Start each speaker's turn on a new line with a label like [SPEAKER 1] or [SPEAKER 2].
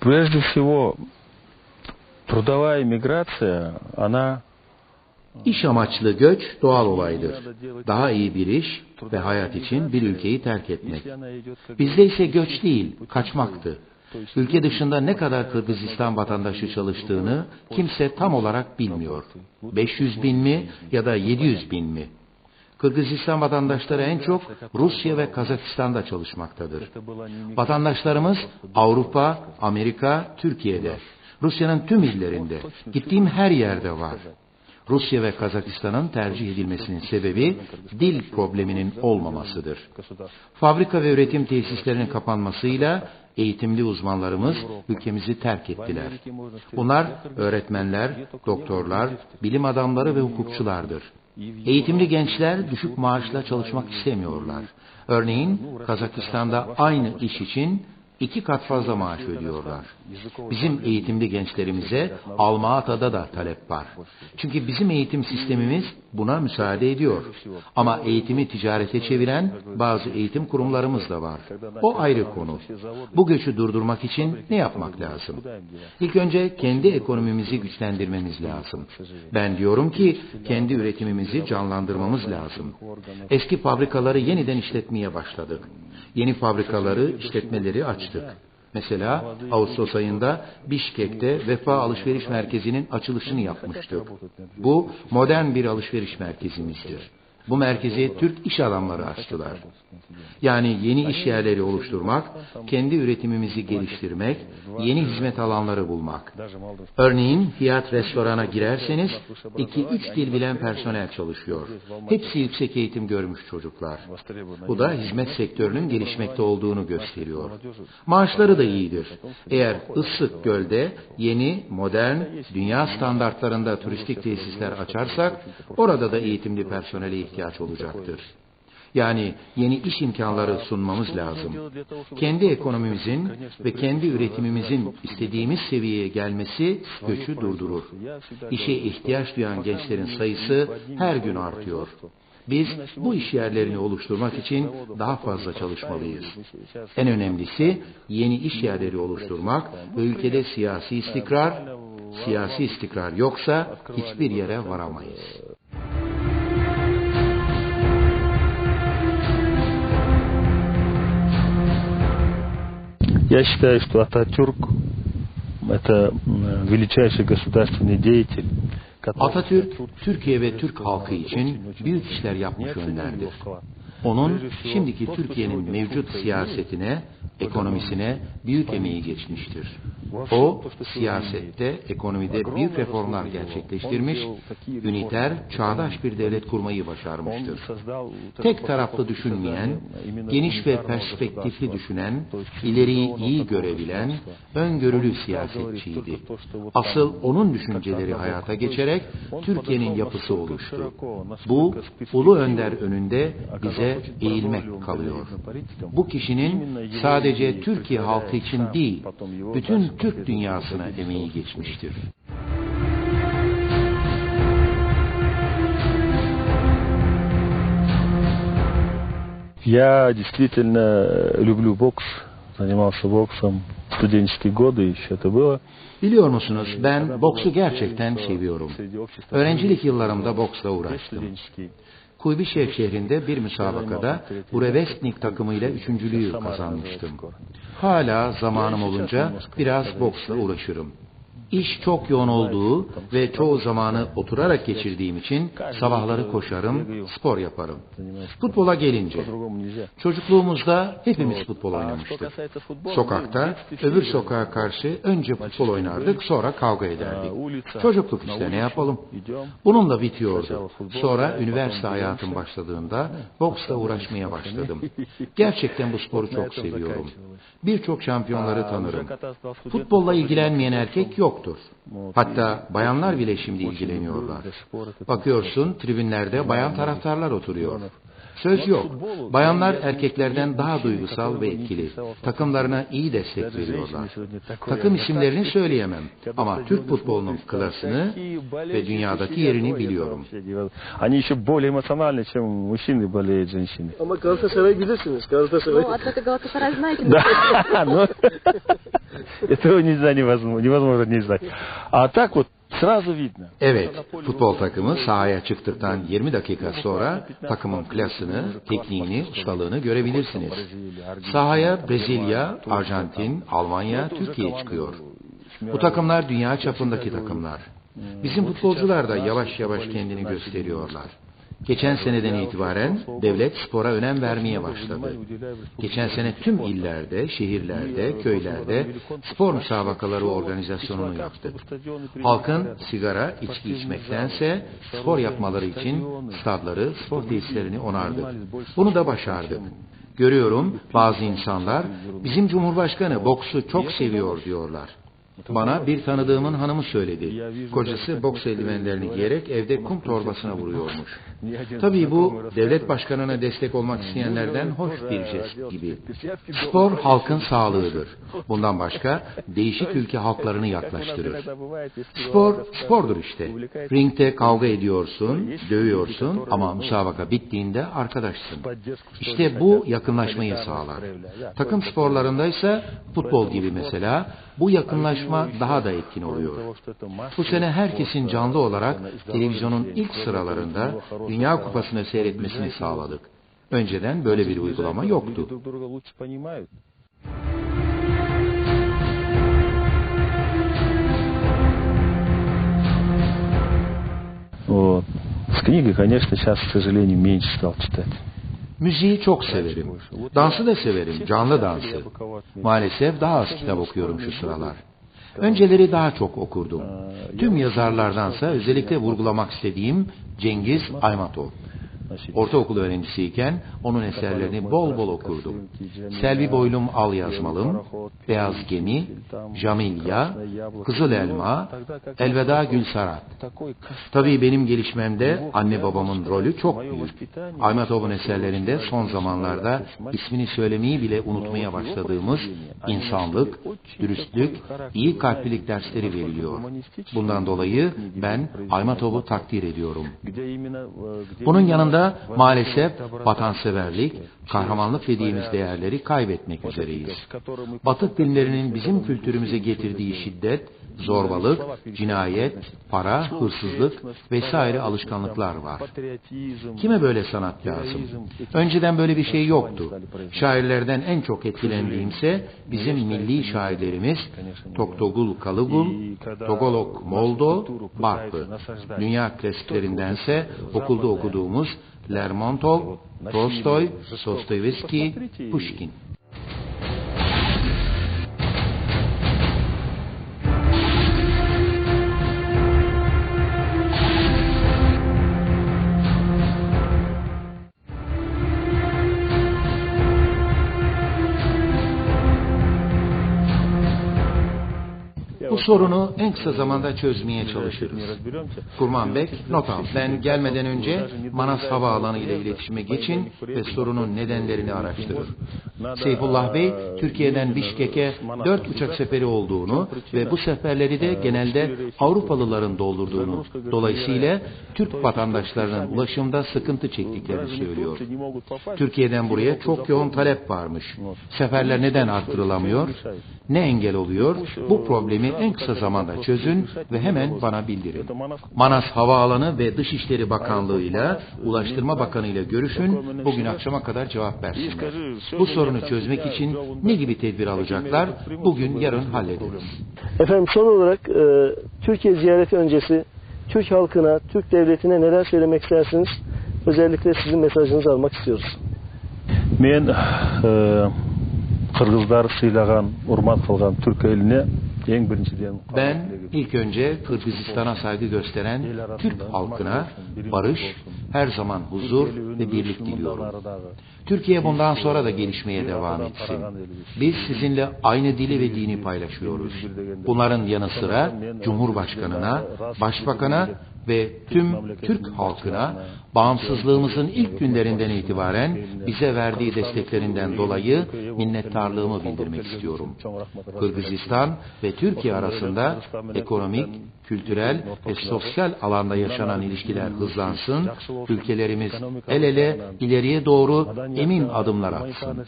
[SPEAKER 1] Прежде всего, трудовая миграция, она
[SPEAKER 2] İş amaçlı göç doğal olaydır. Daha iyi bir iş ve hayat için bir ülkeyi terk etmek. Bizde ise göç değil, kaçmaktı. Ülke dışında ne kadar Kırgızistan vatandaşı çalıştığını kimse tam olarak bilmiyor. 500 bin mi ya da 700 bin mi? Kırgızistan vatandaşları en çok Rusya ve Kazakistan'da çalışmaktadır. Vatandaşlarımız Avrupa, Amerika, Türkiye'de, Rusya'nın tüm illerinde, gittiğim her yerde var. Rusya ve Kazakistan'ın tercih edilmesinin sebebi dil probleminin olmamasıdır. Fabrika ve üretim tesislerinin kapanmasıyla eğitimli uzmanlarımız ülkemizi terk ettiler. Bunlar öğretmenler, doktorlar, bilim adamları ve hukukçulardır. Eğitimli gençler düşük maaşla çalışmak istemiyorlar. Örneğin Kazakistan'da aynı iş için iki kat fazla maaş ödüyorlar. Bizim eğitimli gençlerimize Alma-Ata'da da talep var. Çünkü bizim eğitim sistemimiz buna müsaade ediyor. Ama eğitimi ticarete çeviren bazı eğitim kurumlarımız da var. O ayrı konu. Bu göçü durdurmak için ne yapmak lazım? İlk önce kendi ekonomimizi güçlendirmemiz lazım. Ben diyorum ki kendi üretimimizi canlandırmamız lazım. Eski fabrikaları yeniden işletmeye başladık. Yeni fabrikaları, işletmeleri açtık. Mesela Ağustos ayında Bişkek'te Vefa Alışveriş Merkezi'nin açılışını yapmıştık. Bu modern bir alışveriş merkezimizdir. Bu merkezi Türk iş adamları açtılar. Yani yeni iş yerleri oluşturmak, kendi üretimimizi geliştirmek, yeni hizmet alanları bulmak. Örneğin fiyat restorana girerseniz 2-3 dil bilen personel çalışıyor. Hepsi yüksek eğitim görmüş çocuklar. Bu da hizmet sektörünün gelişmekte olduğunu gösteriyor. Maaşları da iyidir. Eğer Issık Göl'de yeni, modern, dünya standartlarında turistik tesisler açarsak orada da eğitimli personele ihtiyaç olacaktır. Yani yeni iş imkanları sunmamız lazım. Kendi ekonomimizin ve kendi üretimimizin istediğimiz seviyeye gelmesi göçü durdurur. İşe ihtiyaç duyan gençlerin sayısı her gün artıyor. Biz bu iş yerlerini oluşturmak için daha fazla çalışmalıyız. En önemlisi yeni iş yerleri oluşturmak ve ülkede siyasi istikrar, siyasi istikrar yoksa hiçbir yere varamayız.
[SPEAKER 1] Я считаю, что Ататюрк это величайший gосударственный деятель.
[SPEAKER 2] Atatürk, Türkiye ve Türk halkı için büyük işler yapmış önderdir. Onun şimdiki Türkiye'nin mevcut siyasetine, ekonomisine büyük emeği geçmiştir. O siyasette, ekonomide büyük reformlar gerçekleştirmiş, üniter, çağdaş bir devlet kurmayı başarmıştır. Tek taraflı düşünmeyen, geniş ve perspektifli düşünen, ileriyi iyi görebilen, öngörülü siyasetçiydi. Asıl onun düşünceleri hayata geçerek Türkiye'nin yapısı oluştu. Bu, ulu önder önünde bize eğilmek kalıyor. Bu kişinin sadece Türkiye halkı için değil, bütün Türk dünyasına emeği geçmiştir.
[SPEAKER 1] Я действительно люблю бокс, занимался боксом в студенческие годы еще это было.
[SPEAKER 2] Biliyor musunuz ben boksu gerçekten seviyorum. Öğrencilik yıllarımda boksla uğraştım. Kuybişev şehrinde bir müsabakada Burevestnik takımıyla üçüncülüğü kazanmıştım. Hala zamanım olunca biraz boksla uğraşırım. İş çok yoğun olduğu ve çoğu zamanı oturarak geçirdiğim için sabahları koşarım, spor yaparım. Futbola gelince, çocukluğumuzda hepimiz futbol oynamıştık. Sokakta, öbür sokağa karşı önce futbol oynardık, sonra kavga ederdik. Çocukluk işte ne yapalım. Bununla bitiyordu. Sonra üniversite hayatım başladığında boksla uğraşmaya başladım. Gerçekten bu sporu çok seviyorum. Birçok şampiyonları tanırım. Futbolla ilgilenmeyen erkek yoktur. Hatta bayanlar bile şimdi ilgileniyorlar. Bakıyorsun tribünlerde bayan taraftarlar oturuyor. Söz yok. Bayanlar erkeklerden daha duygusal ve etkili. Takımlarına iyi destek veriyorlar. Takım isimlerini söyleyemem ama Türk futbolunun klasını ve dünyadaki yerini biliyorum.
[SPEAKER 1] Они еще более эмоциональны, чем мужчины болеют женщины.
[SPEAKER 3] Ama Galatasaray bilirsiniz. Galatasaray.
[SPEAKER 4] Ну, от Галатасарай знаете,
[SPEAKER 1] Да, но этого нельзя невозможно, невозможно не знать. А так вот сразу видно.
[SPEAKER 2] Evet, futbol takımı sahaya çıktıktan 20 dakika sonra takımın klasını, tekniğini, ustalığını görebilirsiniz. Sahaya Brezilya, Arjantin, Almanya, Türkiye çıkıyor. Bu takımlar dünya çapındaki takımlar. Bizim futbolcular da yavaş yavaş kendini gösteriyorlar. Geçen seneden itibaren devlet spora önem vermeye başladı. Geçen sene tüm illerde, şehirlerde, köylerde spor müsabakaları organizasyonunu yaptık. Halkın sigara, içki içmektense spor yapmaları için stadları, spor tesislerini onardık. Bunu da başardık. Görüyorum bazı insanlar bizim Cumhurbaşkanı boksu çok seviyor diyorlar. Bana bir tanıdığımın hanımı söyledi. Kocası boks eldivenlerini giyerek evde kum torbasına vuruyormuş. Tabii bu devlet başkanına destek olmak isteyenlerden hoş bir jest gibi. Spor halkın sağlığıdır. Bundan başka değişik ülke halklarını yaklaştırır. Spor, spordur işte. Ringte kavga ediyorsun, dövüyorsun ama müsabaka bittiğinde arkadaşsın. İşte bu yakınlaşmayı sağlar. Takım sporlarında ise futbol gibi mesela bu yakınlaşma daha da etkin oluyor. Bu sene herkesin canlı olarak televizyonun ilk sıralarında Dünya Kupası'nı seyretmesini sağladık. Önceden böyle bir uygulama yoktu.
[SPEAKER 1] Вот. С книгой, конечно, сейчас, к сожалению, меньше стал читать.
[SPEAKER 2] Müziği çok severim. Dansı da severim, canlı dansı. Maalesef daha az kitap okuyorum şu sıralar. Önceleri daha çok okurdum. Tüm yazarlardansa özellikle vurgulamak istediğim Cengiz Aymatov. Ortaokul öğrencisiyken onun eserlerini bol bol okurdum. Selvi Boylum Al Yazmalım, Beyaz Gemi, Jamilya, Kızıl Elma, Elveda Gülsarat. Tabii benim gelişmemde anne babamın rolü çok büyük. Aymatov'un eserlerinde son zamanlarda ismini söylemeyi bile unutmaya başladığımız insanlık, dürüstlük, iyi kalplilik dersleri veriliyor. Bundan dolayı ben Aymatov'u takdir ediyorum. Bunun yanında maalesef vatanseverlik, kahramanlık dediğimiz değerleri kaybetmek üzereyiz. Batı filmlerinin bizim kültürümüze getirdiği şiddet, zorbalık, cinayet, para, hırsızlık vesaire alışkanlıklar var. Kime böyle sanat lazım? Önceden böyle bir şey yoktu. Şairlerden en çok etkilendiğimse bizim milli şairlerimiz Toktogul Kalugul, Togolok Moldo, Barklı. Dünya klasiklerindense okulda okuduğumuz Lermontov, Tolstoy, Dostoyevski, Pushkin. Sorunu en kısa zamanda çözmeye çalışırız. Kurman Bek, not al. Ben gelmeden önce Manas Havaalanı ile iletişime geçin ve sorunun nedenlerini araştırır. Seyfullah Bey, Türkiye'den Bişkek'e dört uçak seferi olduğunu ve bu seferleri de genelde Avrupalıların doldurduğunu, dolayısıyla Türk vatandaşlarının ulaşımda sıkıntı çektiklerini söylüyor. Türkiye'den buraya çok yoğun talep varmış. Seferler neden arttırılamıyor? Ne engel oluyor? Bu problemi en kısa zamanda çözün ve hemen bana bildirin. Manas Havaalanı ve Dışişleri Bakanlığı ile Ulaştırma Bakanı ile görüşün. Bugün akşama kadar cevap versinler. Bu sorunu çözmek için ne gibi tedbir alacaklar? Bugün yarın hallederiz.
[SPEAKER 3] Efendim son olarak e, Türkiye ziyareti öncesi Türk halkına, Türk devletine neler söylemek istersiniz? Özellikle sizin mesajınızı almak istiyoruz.
[SPEAKER 1] Men e, urmat kılgan Türk eline en birinciden
[SPEAKER 2] Ben ilk önce Kırgızistan'a saygı gösteren Türk halkına barış, her zaman huzur ve birlik diliyorum. Türkiye bundan sonra da gelişmeye devam etsin. Biz sizinle aynı dili ve dini paylaşıyoruz. Bunların yanı sıra Cumhurbaşkanına, Başbakan'a ve tüm Türk halkına bağımsızlığımızın ilk günlerinden itibaren bize verdiği desteklerinden dolayı minnettarlığımı bildirmek istiyorum. Kırgızistan ve Türkiye arasında ekonomik, kültürel ve sosyal alanda yaşanan ilişkiler hızlansın, ülkelerimiz el ele ileriye doğru emin adımlar atsın.